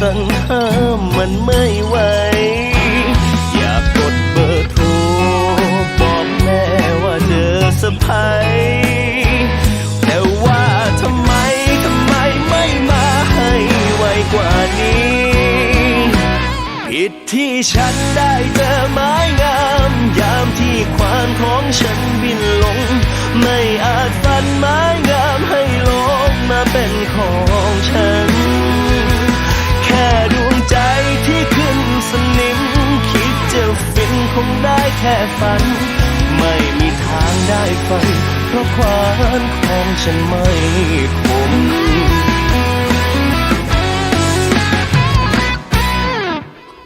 สั่นห้ามมันไม่ไหว อยากกดเบอร์โทรบอกแม่ว่าเจอสะพายแต่ว่าทำไมทำไมไม่มาให้ไวกว่านี้ ผิดที่ฉันได้เจอไม้งาม ยามที่ควานของฉันบินลง ไม่อาจ แค่ฝัน ไม่มีทางได้ฝันเพราะควานของฉันไม่คม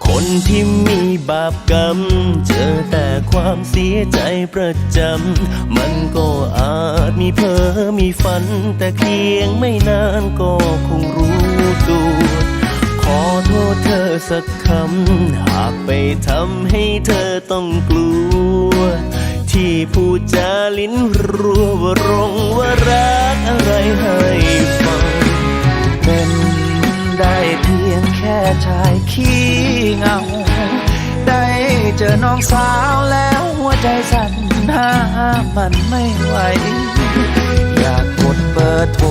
คนที่มีบาปกรรม เจอแต่ความเสียใจประจำ มันก็อาจมีเพ้อมีฝัน แต่เพียงไม่นานก็คงรู้ตัว ขอโทษเธอสักคำ หากไปทำให้เธอต้องกลัว ที่พูดจาลิ้นรัวว่ารงว่ารักอะไรให้ฟัง เป็นได้เพียงแค่ชายขี้เงา ได้เจอน้องสาวแล้วหัวใจสั่นห้ามันไม่ไหว อยากกดเบอร์โทร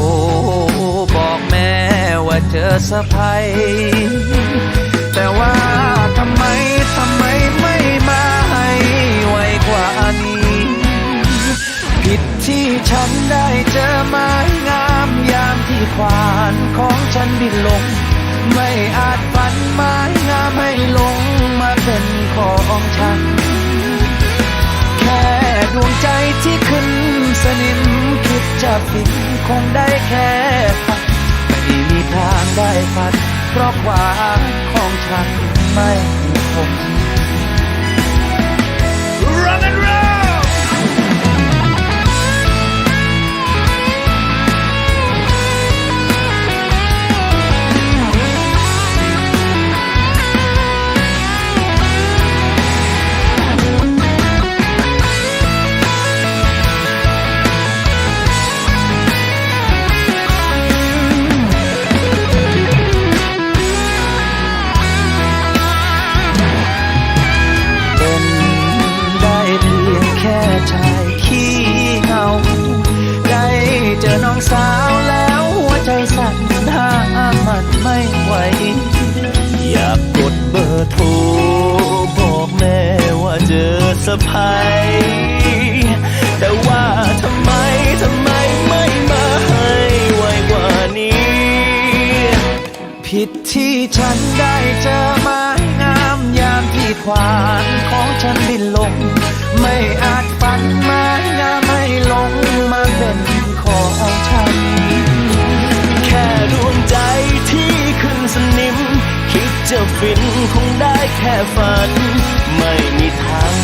ว่าเจอสะพายแต่ว่าทำไมทำไมไม่มาให้ไวกว่านี้ ผิดที่ฉันได้เจอไม้งามยามที่ควานของฉันบินลง ไม่อาจฝันไม้งามให้ลงมาเป็นของฉัน แค่ดวงใจที่ขึ้นสนิมคิดจะฟินคงได้แค่ฝันไม่มีทาง ได้ฝันเพราะความของฉันไม่คง Rock ะพายแต่ว่าทำไมทำไมไม่มาให้ไวกว่านี้ ผิดที่ฉันได้เจอไม้งามยามที่ควานของฉันบินลง ไม่อาจฝันไม้งามให้ลงมาเป็นของฉัน แค่ดวงใจที่ขึ้นสนิม คิดจะฟินคงได้แค่ฝัน ไม่มีทาง